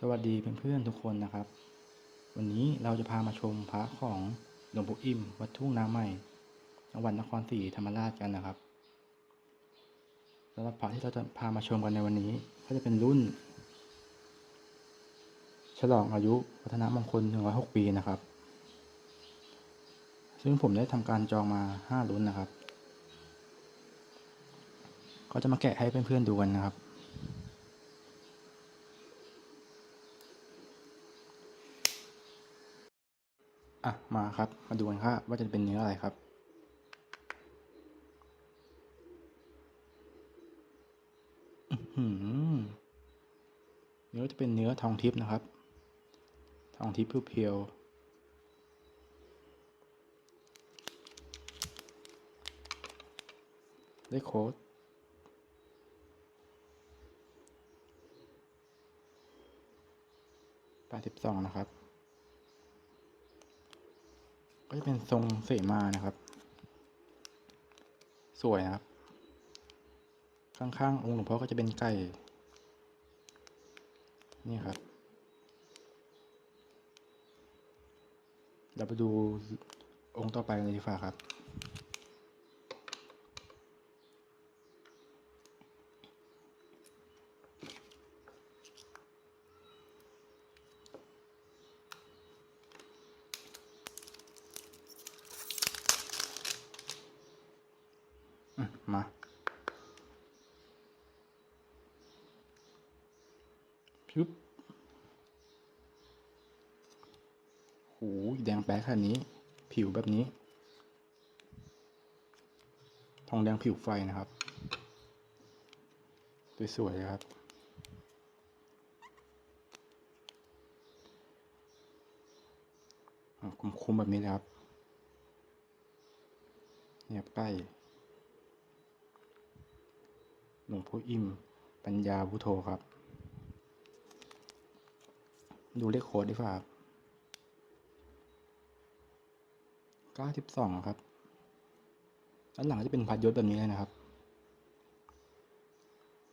สวัสดีเพื่อนๆทุกคนนะครับ วันนี้เราจะพามาชมพระของหลวงปู่อิ่ม วัดทุ่งนาใหม่จังหวัดนครศรีธรรมราชกันนะครับสำหรับพระที่เราจะพามาชมกันในวันนี้ ก็จะเป็นรุ่น ฉลองอายุวัฒนมงคล 106 ปีนะครับ ซึ่งผมได้ทำการจองมา 5 รุ่นนะครับ ก็จะมาแกะให้เพื่อนๆดูกันนะครับ อะ มาครับ มาดูกันครับว่าจะเป็นเนื้ออะไรครับ เนื้อจะเป็นเนื้อทองทิพย์นะครับ ทองทิพย์เพียวๆได้โค้ดแปดสิบสองนะครับ ก็จะเป็นทรงเสมานะครับ สวยนะครับ ข้างๆองค์หลวงพ่อก็จะเป็นไก่ นี่ครับ เราไปดูองค์ต่อไปกันเลยดีกว่าครับ มาพึบหูแดงแป๊ะขนาดนี้ ผิวแบบนี้ ทองแดงผิวไฟนะครับ สวยๆเลยครับคุมๆแบบนี้เลยครับเนี่ยใกล้ หลวงพ่ออิ่ม ปัญญาพุทโธครับ ดูเลขโค้ดดีกว่าครับเก้าสิบสองครับด้านหลังจะเป็นพัดยศแบบนี้เลยนะครับ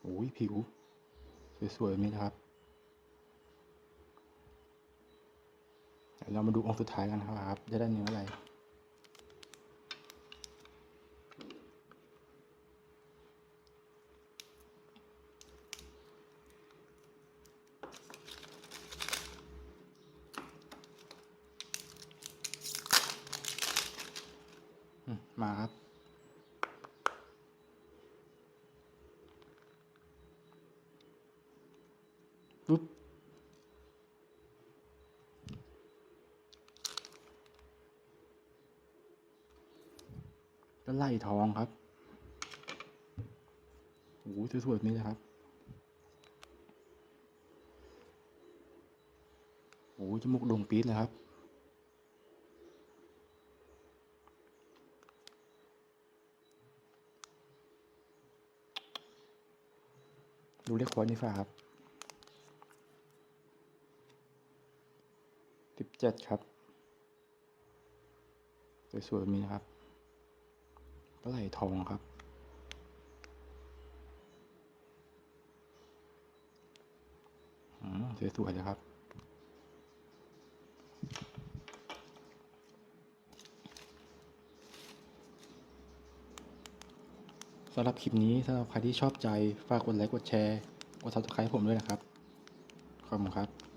โอ้ยผิว สวยๆแบบนี้นะครับเดี๋ยวเรามาดูองค์สุดท้ายกันครับ จะได้เนื้ออะไร อื มาครับ ปุ๊บ ก็ไล่ทองครับโอ้โหสวยๆนี้เลยครับโอ้โหจมูกด่งปี๊ดเลยครับ ดูเลขโค้ดนี่ฟ้าครับสิบเจ็ดครับสวยๆแบบนี้นะครับปลาไหลทองครับอืมสวยๆเลยครับ สำหรับคลิปนี้สำหรับใครที่ชอบใจ ฝากกดไลค์กดแชร์ กด subscribe ผมด้วยนะครับ ขอบคุณครับ